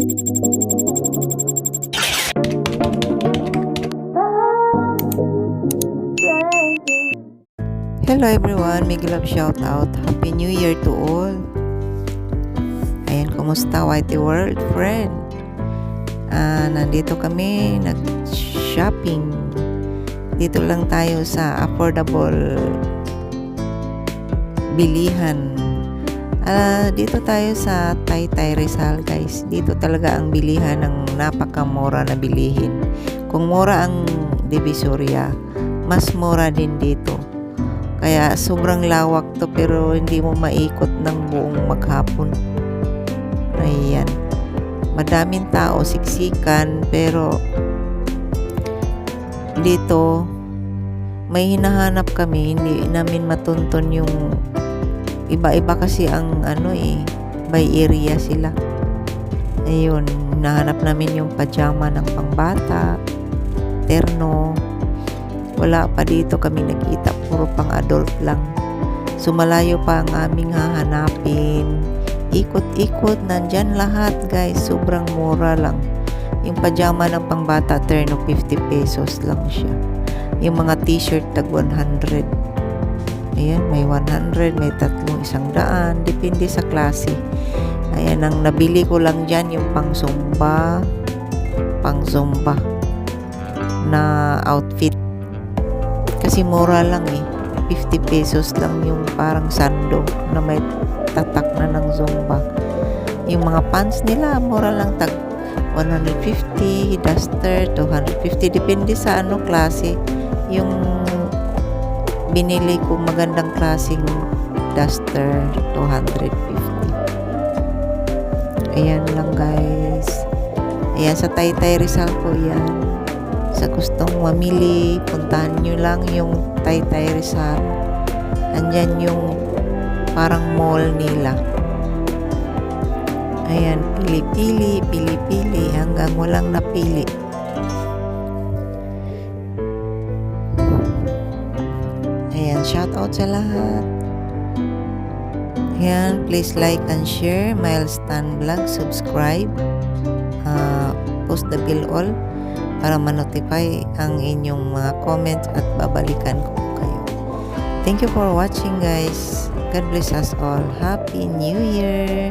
Hello everyone, Big Love shout out. Happy New Year to all. Ayan, kumusta Whitey World friend? Ah, nandito kami nag-shopping. Dito lang tayo sa affordable bilihan. Ah, dito tayo sa Taytay Rizal guys. Dito talaga ang bilihan ng napakamura na bilihin. Kung mura ang Divisoria, mas mura din dito. Kaya sobrang lawak to pero hindi mo maikot ng buong maghapon. Ayan. Madaming tao, siksikan, pero dito may hinahanap kami, hindi namin matunton yung iba-iba kasi ang ano eh, by area sila. Ayun, nahanap namin yung pajama ng pangbata, terno, wala pa dito kami nakita puro pang adult lang. Sumalayo pa ang aming hahanapin. Ikot-ikot nandyan lahat guys. Sobrang mura lang. Yung pajama ng pangbata terno 50 pesos lang siya. Yung mga t-shirt tag 100 ayan may 100 may tatlong isang daan depende sa klase ayan ang nabili ko lang dyan yung pang zumba pang zumba na outfit kasi mura lang eh. 50 pesos lang yung parang sando na may tatak na ng Zumba. Yung mga pants nila, mura lang tag 150, duster, 250. Depende sa ano klase. Yung binili ko magandang klaseng duster, 250. Ayan lang guys. Ayan, sa Taytay Rizal po yan sa gustong mamili, puntahan nyo lang yung Taytay Rizal. Andyan yung parang mall nila. Ayan, pili-pili, pili-pili hanggang walang napili. Shout out sa lahat. Ayan, please like and share. Milestone Vlog, subscribe. Uh, post the bill all para ma-notify ang inyong mga comments at babalikan ko kayo. Thank you for watching guys. God bless us all. Happy New Year!